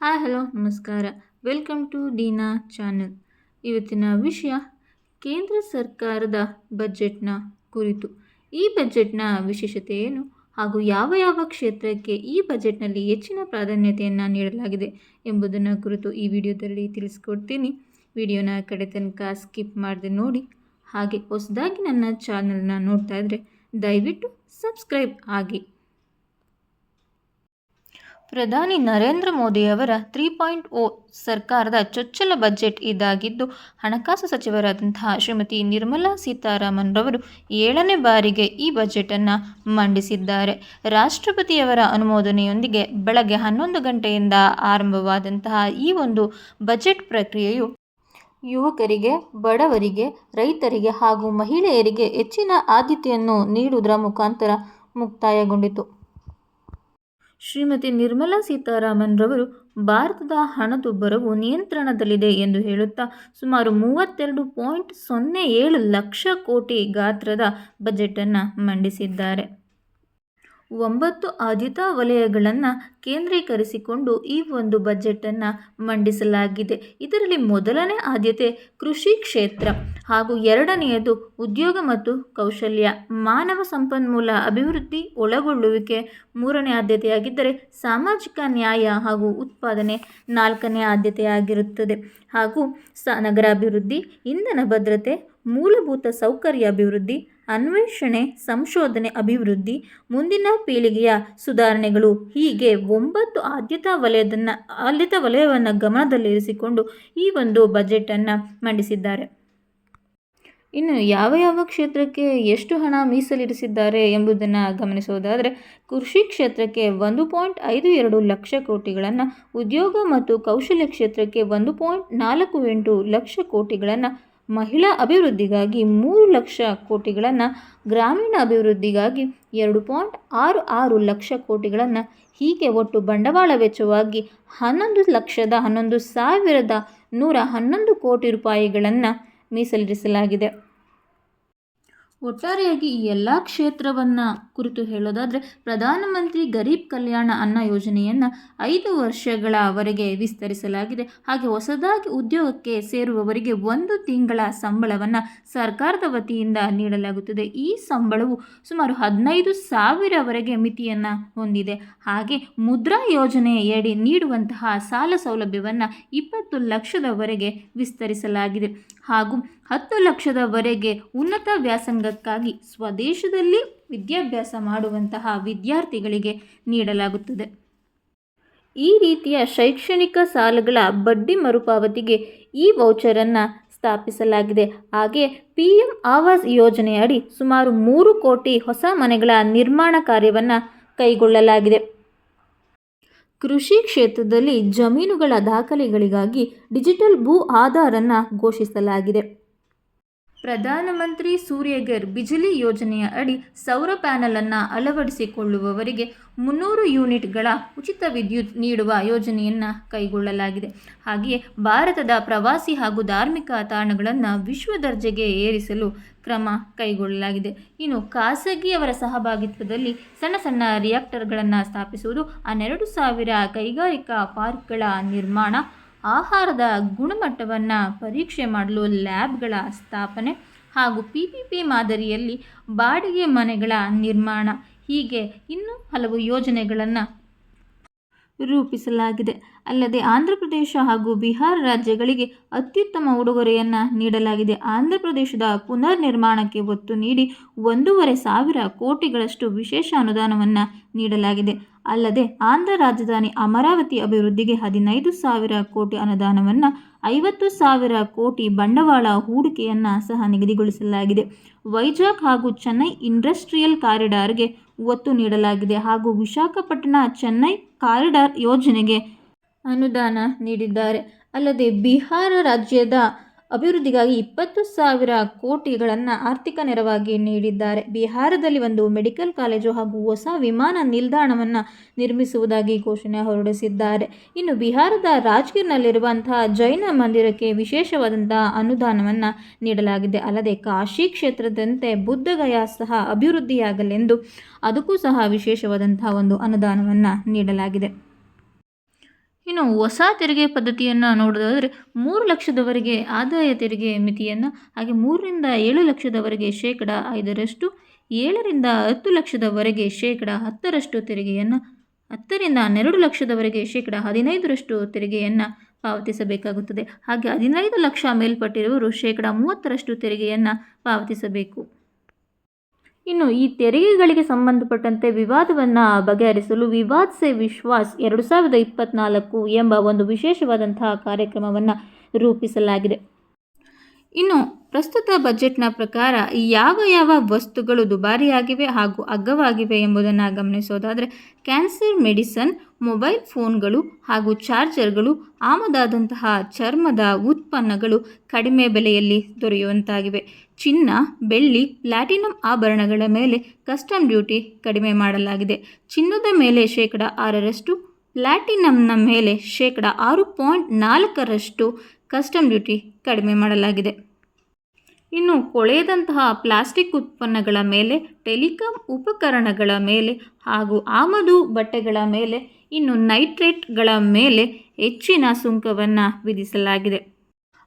Hi, hello, ನಮಸ್ಕಾರ. Welcome to Deena channel. ಇವತ್ತಿನ ವಿಷಯ, ಕೇಂದ್ರ ಸರ್ಕಾರದ ಬಜೆಟ್ನ ಕುರಿತು. ಈ ಬಜೆಟ್ನ ವಿಶೇಷತೆ ಏನು ಹಾಗೂ ಯಾವ ಯಾವ ಕ್ಷೇತ್ರಕ್ಕೆ ಈ ಬಜೆಟ್ನಲ್ಲಿ ಹೆಚ್ಚಿನ ಪ್ರಾಧಾನ್ಯತೆಯನ್ನು ನೀಡಲಾಗಿದೆ ಎಂಬುದನ್ನು ಕುರಿತು ಈ ವಿಡಿಯೋದಲ್ಲಿ ತಿಳಿಸ್ಕೊಡ್ತೀನಿ. ವಿಡಿಯೋನ ಕಡೆ ತನಕ ಸ್ಕಿಪ್ ಮಾಡದೆ ನೋಡಿ. ಹಾಗೆ ಹೊಸದಾಗಿ ನನ್ನ ಚಾನಲ್ನ ನೋಡ್ತಾ ಇದ್ದರೆ ದಯವಿಟ್ಟು ಸಬ್ಸ್ಕ್ರೈಬ್ ಆಗಿ. ಪ್ರಧಾನಿ ನರೇಂದ್ರ ಮೋದಿಯವರ ತ್ರೀ ಪಾಯಿಂಟ್ ಓ ಸರ್ಕಾರದ ಚೊಚ್ಚಲ ಬಜೆಟ್ ಇದಾಗಿದ್ದು, ಹಣಕಾಸು ಸಚಿವರಾದಂತಹ ಶ್ರೀಮತಿ ನಿರ್ಮಲಾ ಸೀತಾರಾಮನ್ ರವರು ಏಳನೇ ಬಾರಿಗೆ ಈ ಬಜೆಟನ್ನು ಮಂಡಿಸಿದ್ದಾರೆ. ರಾಷ್ಟ್ರಪತಿಯವರ ಅನುಮೋದನೆಯೊಂದಿಗೆ ಬೆಳಗ್ಗೆ ಹನ್ನೊಂದು ಗಂಟೆಯಿಂದ ಆರಂಭವಾದಂತಹ ಈ ಒಂದು ಬಜೆಟ್ ಪ್ರಕ್ರಿಯೆಯು ಯುವಕರಿಗೆ, ಬಡವರಿಗೆ, ರೈತರಿಗೆ ಹಾಗೂ ಮಹಿಳೆಯರಿಗೆ ಹೆಚ್ಚಿನ ಆದ್ಯತೆಯನ್ನು ನೀಡುವುದರ ಮುಖಾಂತರ ಮುಕ್ತಾಯಗೊಂಡಿತು. ಶ್ರೀಮತಿ ನಿರ್ಮಲಾ ಸೀತಾರಾಮನ್ ರವರು ಭಾರತದ ಹಣದುಬ್ಬರವು ನಿಯಂತ್ರಣದಲ್ಲಿದೆ ಎಂದು ಹೇಳುತ್ತಾ ಸುಮಾರು ಮೂವತ್ತೆರಡು ಪಾಯಿಂಟ್ ಸೊನ್ನೆ ಏಳು ಲಕ್ಷ ಕೋಟಿ ಗಾತ್ರದ ಬಜೆಟನ್ನು ಮಂಡಿಸಿದ್ದಾರೆ. ಒಂಬತ್ತು ಆದ್ಯತಾ ವಲಯಗಳನ್ನು ಕೇಂದ್ರೀಕರಿಸಿಕೊಂಡು ಈ ಒಂದು ಬಜೆಟನ್ನು ಮಂಡಿಸಲಾಗಿದೆ. ಇದರಲ್ಲಿ ಮೊದಲನೇ ಆದ್ಯತೆ ಕೃಷಿ ಕ್ಷೇತ್ರ ಹಾಗೂ ಎರಡನೆಯದು ಉದ್ಯೋಗ ಮತ್ತು ಕೌಶಲ್ಯ. ಮಾನವ ಸಂಪನ್ಮೂಲ ಅಭಿವೃದ್ಧಿ ಒಳಗೊಳ್ಳುವಿಕೆ ಮೂರನೇ ಆದ್ಯತೆಯಾಗಿದ್ದರೆ ಸಾಮಾಜಿಕ ನ್ಯಾಯ ಹಾಗೂ ಉತ್ಪಾದನೆ ನಾಲ್ಕನೇ ಆದ್ಯತೆಯಾಗಿರುತ್ತದೆ. ಹಾಗೂ ಸ ನಗರಾಭಿವೃದ್ಧಿ, ಇಂಧನ ಭದ್ರತೆ, ಮೂಲಭೂತ ಸೌಕರ್ಯ ಅಭಿವೃದ್ಧಿ ಅನ್ವೇಷಣೆ, ಸಂಶೋಧನೆ, ಅಭಿವೃದ್ಧಿ, ಮುಂದಿನ ಪೀಳಿಗೆಯ ಸುಧಾರಣೆಗಳು ಹೀಗೆ ಒಂಬತ್ತು ಆದ್ಯತಾ ವಲಯದನ್ನು, ಆದ್ಯತಾ ವಲಯವನ್ನು ಗಮನದಲ್ಲಿರಿಸಿಕೊಂಡು ಈ ಒಂದು ಬಜೆಟನ್ನು ಮಂಡಿಸಿದ್ದಾರೆ. ಇನ್ನು ಯಾವ ಯಾವ ಕ್ಷೇತ್ರಕ್ಕೆ ಎಷ್ಟು ಹಣ ಮೀಸಲಿರಿಸಿದ್ದಾರೆ ಎಂಬುದನ್ನು ಗಮನಿಸುವುದಾದರೆ, ಕೃಷಿ ಕ್ಷೇತ್ರಕ್ಕೆ ಒಂದು ಪಾಯಿಂಟ್ ಐದು ಎರಡು ಲಕ್ಷ ಕೋಟಿಗಳನ್ನು, ಉದ್ಯೋಗ ಮತ್ತು ಕೌಶಲ್ಯ ಕ್ಷೇತ್ರಕ್ಕೆ ಒಂದು ಪಾಯಿಂಟ್ ನಾಲ್ಕು ಎಂಟು ಲಕ್ಷ ಕೋಟಿಗಳನ್ನು ಮಹಿಳಾ ಅಭಿವೃದ್ಧಿಗಾಗಿ ಮೂರು ಲಕ್ಷ ಕೋಟಿಗಳನ್ನು ಗ್ರಾಮೀಣ ಅಭಿವೃದ್ಧಿಗಾಗಿ ಎರಡು ಪಾಯಿಂಟ್ ಆರು ಆರು ಲಕ್ಷ ಕೋಟಿಗಳನ್ನು ಹೀಗೆ ಒಟ್ಟು ಬಂಡವಾಳ ವೆಚ್ಚವಾಗಿ ಹನ್ನೊಂದು ಲಕ್ಷದ ಹನ್ನೊಂದು ಸಾವಿರದ ನೂರ ಹನ್ನೊಂದು ಕೋಟಿ ರೂಪಾಯಿಗಳನ್ನು ಮೀಸಲಿರಿಸಲಾಗಿದೆ. ಒಟ್ಟಾರೆಯಾಗಿ ಈ ಎಲ್ಲ ಕ್ಷೇತ್ರವನ್ನು ಕುರಿತು ಹೇಳೋದಾದರೆ ಪ್ರಧಾನಮಂತ್ರಿ ಗರೀಬ್ ಕಲ್ಯಾಣ ಅನ್ನ ಯೋಜನೆಯನ್ನು ಐದು ವರ್ಷಗಳವರೆಗೆ ವಿಸ್ತರಿಸಲಾಗಿದೆ. ಹಾಗೆ ಹೊಸದಾಗಿ ಉದ್ಯೋಗಕ್ಕೆ ಸೇರುವವರಿಗೆ ಒಂದು ತಿಂಗಳ ಸಂಬಳವನ್ನು ಸರ್ಕಾರದ ವತಿಯಿಂದ ನೀಡಲಾಗುತ್ತದೆ. ಈ ಸಂಬಳವು ಸುಮಾರು ಹದಿನೈದು ಸಾವಿರವರೆಗೆ ಮಿತಿಯನ್ನು ಹೊಂದಿದೆ. ಹಾಗೆ ಮುದ್ರಾ ಯೋಜನೆಯಡಿ ನೀಡುವಂತಹ ಸಾಲ ಸೌಲಭ್ಯವನ್ನು ಇಪ್ಪತ್ತು ಲಕ್ಷದವರೆಗೆ ವಿಸ್ತರಿಸಲಾಗಿದೆ. ಹಾಗೂ ಹತ್ತು ಲಕ್ಷದವರೆಗೆ ಉನ್ನತ ವ್ಯಾಸಂಗಕ್ಕಾಗಿ ಸ್ವದೇಶದಲ್ಲಿ ವಿದ್ಯಾಭ್ಯಾಸ ಮಾಡುವಂತಹ ವಿದ್ಯಾರ್ಥಿಗಳಿಗೆ ನೀಡಲಾಗುತ್ತದೆ. ಈ ರೀತಿಯ ಶೈಕ್ಷಣಿಕ ಸಾಲಗಳ ಬಡ್ಡಿ ಮರುಪಾವತಿಗೆ ಈ ವೌಚರನ್ನು ಸ್ಥಾಪಿಸಲಾಗಿದೆ. ಹಾಗೆ ಪಿ ಎಂ ಆವಾಸ್ ಯೋಜನೆಯಡಿ ಸುಮಾರು ಮೂರು ಕೋಟಿ ಹೊಸ ಮನೆಗಳ ನಿರ್ಮಾಣ ಕಾರ್ಯವನ್ನು ಕೈಗೊಳ್ಳಲಾಗಿದೆ. ಕೃಷಿ ಕ್ಷೇತ್ರದಲ್ಲಿ ಜಮೀನುಗಳ ದಾಖಲೆಗಳಿಗಾಗಿ ಡಿಜಿಟಲ್ ಭೂ ಆಧಾರನ್ನು ಘೋಷಿಸಲಾಗಿದೆ. ಪ್ರಧಾನಮಂತ್ರಿ ಸೂರ್ಯಗರ್ ಬಿಜಿಲಿ ಯೋಜನೆಯ ಅಡಿ ಸೌರ ಪ್ಯಾನಲನ್ನು ಅಳವಡಿಸಿಕೊಳ್ಳುವವರಿಗೆ ಮುನ್ನೂರು ಯೂನಿಟ್ಗಳ ಉಚಿತ ವಿದ್ಯುತ್ ನೀಡುವ ಯೋಜನೆಯನ್ನು ಕೈಗೊಳ್ಳಲಾಗಿದೆ. ಹಾಗೆಯೇ ಭಾರತದ ಪ್ರವಾಸಿ ಹಾಗೂ ಧಾರ್ಮಿಕ ತಾಣಗಳನ್ನು ವಿಶ್ವ ದರ್ಜೆಗೆ ಏರಿಸಲು ಕ್ರಮ ಕೈಗೊಳ್ಳಲಾಗಿದೆ. ಇನ್ನು ಖಾಸಗಿಯವರ ಸಹಭಾಗಿತ್ವದಲ್ಲಿ ಸಣ್ಣ ಸಣ್ಣ ರಿಯಾಕ್ಟರ್ಗಳನ್ನು ಸ್ಥಾಪಿಸುವುದು ಹನ್ನೆರಡು ಸಾವಿರ ಕೈಗಾರಿಕಾ ಪಾರ್ಕ್ಗಳ ನಿರ್ಮಾಣ ಆಹಾರದ ಗುಣಮಟ್ಟವನ್ನು ಪರೀಕ್ಷೆ ಮಾಡಲು ಲ್ಯಾಬ್ಗಳ ಸ್ಥಾಪನೆ ಹಾಗೂ ಪಿ ಪಿ ಪಿ ಮಾದರಿಯಲ್ಲಿ ಬಾಡಿಗೆ ಮನೆಗಳ ನಿರ್ಮಾಣ ಹೀಗೆ ಇನ್ನೂ ಹಲವು ಯೋಜನೆಗಳನ್ನು ರೂಪಿಸಲಾಗಿದೆ. ಅಲ್ಲದೆ ಆಂಧ್ರಪ್ರದೇಶ ಹಾಗೂ ಬಿಹಾರ ರಾಜ್ಯಗಳಿಗೆ ಅತ್ಯುತ್ತಮ ಉಡುಗೊರೆಯನ್ನು ನೀಡಲಾಗಿದೆ. ಆಂಧ್ರಪ್ರದೇಶದ ಪುನರ್ ನಿರ್ಮಾಣಕ್ಕೆ ಒತ್ತು ನೀಡಿ ಒಂದೂವರೆ ಸಾವಿರ ಕೋಟಿಗಳಷ್ಟು ವಿಶೇಷ ಅನುದಾನವನ್ನು ನೀಡಲಾಗಿದೆ. ಅಲ್ಲದೆ ಆಂಧ್ರ ರಾಜಧಾನಿ ಅಮರಾವತಿ ಅಭಿವೃದ್ಧಿಗೆ ಹದಿನೈದು ಸಾವಿರ ಕೋಟಿ ಅನುದಾನವನ್ನು ಐವತ್ತು ಸಾವಿರ ಕೋಟಿ ಬಂಡವಾಳ ಹೂಡಿಕೆಯನ್ನು ಸಹ ನಿಗದಿಗೊಳಿಸಲಾಗಿದೆ. ವೈಜಾಗ್ ಹಾಗೂ ಚೆನ್ನೈ ಇಂಡಸ್ಟ್ರಿಯಲ್ ಕಾರಿಡಾರ್ಗೆ ಒತ್ತು ನೀಡಲಾಗಿದೆ ಹಾಗೂ ವಿಶಾಖಪಟ್ಟಣ ಚೆನ್ನೈ ಕಾರಿಡಾರ್ ಯೋಜನೆಗೆ ಅನುದಾನ ನೀಡಿದ್ದಾರೆ. ಅಲ್ಲದೆ ಬಿಹಾರ ರಾಜ್ಯದ ಅಭಿವೃದ್ಧಿಗಾಗಿ ಇಪ್ಪತ್ತು ಸಾವಿರ ಕೋಟಿಗಳನ್ನು ಆರ್ಥಿಕ ನೆರವಾಗಿ ನೀಡಿದ್ದಾರೆ. ಬಿಹಾರದಲ್ಲಿ ಒಂದು ಮೆಡಿಕಲ್ ಕಾಲೇಜು ಹಾಗೂ ಹೊಸ ವಿಮಾನ ನಿಲ್ದಾಣವನ್ನು ನಿರ್ಮಿಸುವುದಾಗಿ ಘೋಷಣೆ ಹೊರಡಿಸಿದ್ದಾರೆ. ಇನ್ನು ಬಿಹಾರದ ರಾಜ್ಗಿರ್ನಲ್ಲಿರುವಂತಹ ಜೈನ ಮಂದಿರಕ್ಕೆ ವಿಶೇಷವಾದಂತಹ ಅನುದಾನವನ್ನು ನೀಡಲಾಗಿದೆ. ಅಲ್ಲದೆ ಕಾಶಿ ಕ್ಷೇತ್ರದಂತೆ ಬುದ್ಧಗಯಾ ಸಹ ಅಭಿವೃದ್ಧಿಯಾಗಲೆಂದು ಅದಕ್ಕೂ ಸಹ ವಿಶೇಷವಾದಂತಹ ಒಂದು ಅನುದಾನವನ್ನು ನೀಡಲಾಗಿದೆ. ಇನ್ನು ಹೊಸ ತೆರಿಗೆ ಪದ್ಧತಿಯನ್ನು ನೋಡೋದಾದರೆ ಮೂರು ಲಕ್ಷದವರೆಗೆ ಆದಾಯ ತೆರಿಗೆ ಮಿತಿಯನ್ನು, ಹಾಗೆ ಮೂರರಿಂದ ಏಳು ಲಕ್ಷದವರೆಗೆ ಶೇಕಡ ಐದರಷ್ಟು, ಏಳರಿಂದ ಹತ್ತು ಲಕ್ಷದವರೆಗೆ ಶೇಕಡ ಹತ್ತರಷ್ಟು ತೆರಿಗೆಯನ್ನು, ಹತ್ತರಿಂದ ಹನ್ನೆರಡು ಲಕ್ಷದವರೆಗೆ ಶೇಕಡ ಹದಿನೈದರಷ್ಟು ತೆರಿಗೆಯನ್ನು ಪಾವತಿಸಬೇಕಾಗುತ್ತದೆ. ಹಾಗೆ ಹದಿನೈದು ಲಕ್ಷ ಮೇಲ್ಪಟ್ಟಿರುವವರು ಶೇಕಡ ಮೂವತ್ತರಷ್ಟು ತೆರಿಗೆಯನ್ನು ಪಾವತಿಸಬೇಕು. ಇನ್ನು ಈ ತೆರಿಗೆಗಳಿಗೆ ಸಂಬಂಧಪಟ್ಟಂತೆ ವಿವಾದವನ್ನು ಬಗೆಹರಿಸಲು ವಿವಾದ್ ಸೆ ವಿಶ್ವಾಸ್ ಎರಡು ಸಾವಿರದ ಇಪ್ಪತ್ತ್ನಾಲ್ಕು ಎಂಬ ಒಂದು ವಿಶೇಷವಾದಂತಹ ಕಾರ್ಯಕ್ರಮವನ್ನು ರೂಪಿಸಲಾಗಿದೆ. ಇನ್ನು, ಪ್ರಸ್ತುತ ಬಜೆಟ್ನ ಪ್ರಕಾರ ಯಾವ ಯಾವ ವಸ್ತುಗಳು ದುಬಾರಿಯಾಗಿವೆ ಹಾಗೂ ಅಗ್ಗವಾಗಿವೆ ಎಂಬುದನ್ನು ಗಮನಿಸೋದಾದರೆ, ಕ್ಯಾನ್ಸರ್ ಮೆಡಿಸನ್, ಮೊಬೈಲ್ ಫೋನ್ಗಳು ಹಾಗೂ ಚಾರ್ಜರ್ಗಳು ಆಮದಾದಂತಹ ಚರ್ಮದ ಉತ್ಪನ್ನಗಳು ಕಡಿಮೆ ಬೆಲೆಯಲ್ಲಿ ದೊರೆಯುವಂತಾಗಿವೆ. ಚಿನ್ನ, ಬೆಳ್ಳಿ, ಪ್ಲಾಟಿನಂ ಆಭರಣಗಳ ಮೇಲೆ ಕಸ್ಟಮ್ ಡ್ಯೂಟಿ ಕಡಿಮೆ ಮಾಡಲಾಗಿದೆ. ಚಿನ್ನದ ಮೇಲೆ ಶೇಕಡ ಆರರಷ್ಟು, ಪ್ಲಾಟಿನಂನ ಮೇಲೆ ಶೇಕಡ ಆರು ಪಾಯಿಂಟ್ ನಾಲ್ಕರಷ್ಟು ಕಸ್ಟಮ್ ಡ್ಯೂಟಿ ಕಡಿಮೆ ಮಾಡಲಾಗಿದೆ. ಇನ್ನು ಕೊಳೆಯದಂತಹ ಪ್ಲಾಸ್ಟಿಕ್ ಉತ್ಪನ್ನಗಳ ಮೇಲೆ, ಟೆಲಿಕಾಂ ಉಪಕರಣಗಳ ಮೇಲೆ ಹಾಗೂ ಆಮದು ಬಟ್ಟೆಗಳ ಮೇಲೆ, ಇನ್ನು ನೈಟ್ರೇಟ್ಗಳ ಮೇಲೆ ಹೆಚ್ಚಿನ ಸುಂಕವನ್ನು ವಿಧಿಸಲಾಗಿದೆ.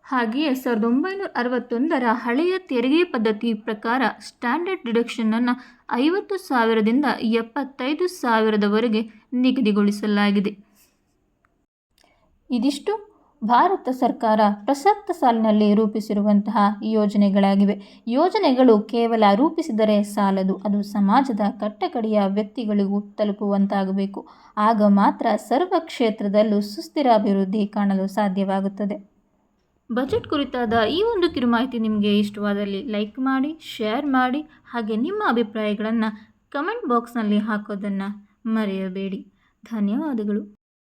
ಹಾಗೆಯೇ ಸಾವಿರದ ಒಂಬೈನೂರ ಅರವತ್ತೊಂದರ ಹಳೆಯ ತೆರಿಗೆ ಪದ್ಧತಿ ಪ್ರಕಾರ ಸ್ಟ್ಯಾಂಡರ್ಡ್ ಡಿಡಕ್ಷನನ್ನು ಐವತ್ತು ಸಾವಿರದಿಂದ ಎಪ್ಪತ್ತೈದು ಸಾವಿರದವರೆಗೆ ನಿಗದಿಗೊಳಿಸಲಾಗಿದೆ. ಇದಿಷ್ಟು. ಭಾರತ ಸರ್ಕಾರ ಪ್ರಸಕ್ತ ಸಾಲಿನಲ್ಲಿ ರೂಪಿಸಿರುವಂತಹ ಯೋಜನೆಗಳಾಗಿವೆ. ಯೋಜನೆಗಳು ಕೇವಲ ರೂಪಿಸಿದರೆ ಸಾಲದು, ಅದು ಸಮಾಜದ ಕಟ್ಟಕಡೆಯ ವ್ಯಕ್ತಿಗಳಿಗೂ ತಲುಪುವಂತಾಗಬೇಕು. ಆಗ ಮಾತ್ರ ಸರ್ವ ಕ್ಷೇತ್ರದಲ್ಲೂ ಸುಸ್ಥಿರ ಅಭಿವೃದ್ಧಿ ಕಾಣಲು ಸಾಧ್ಯವಾಗುತ್ತದೆ. ಬಜೆಟ್ ಕುರಿತಾದ ಈ ಒಂದು ಕಿರುಮಾಹಿತಿ ನಿಮಗೆ ಇಷ್ಟವಾದಲ್ಲಿ ಲೈಕ್ ಮಾಡಿ, ಶೇರ್ ಮಾಡಿ, ಹಾಗೆ ನಿಮ್ಮ ಅಭಿಪ್ರಾಯಗಳನ್ನು ಕಮೆಂಟ್ ಬಾಕ್ಸ್ನಲ್ಲಿ ಹಾಕೋದನ್ನು ಮರೆಯಬೇಡಿ. ಧನ್ಯವಾದಗಳು.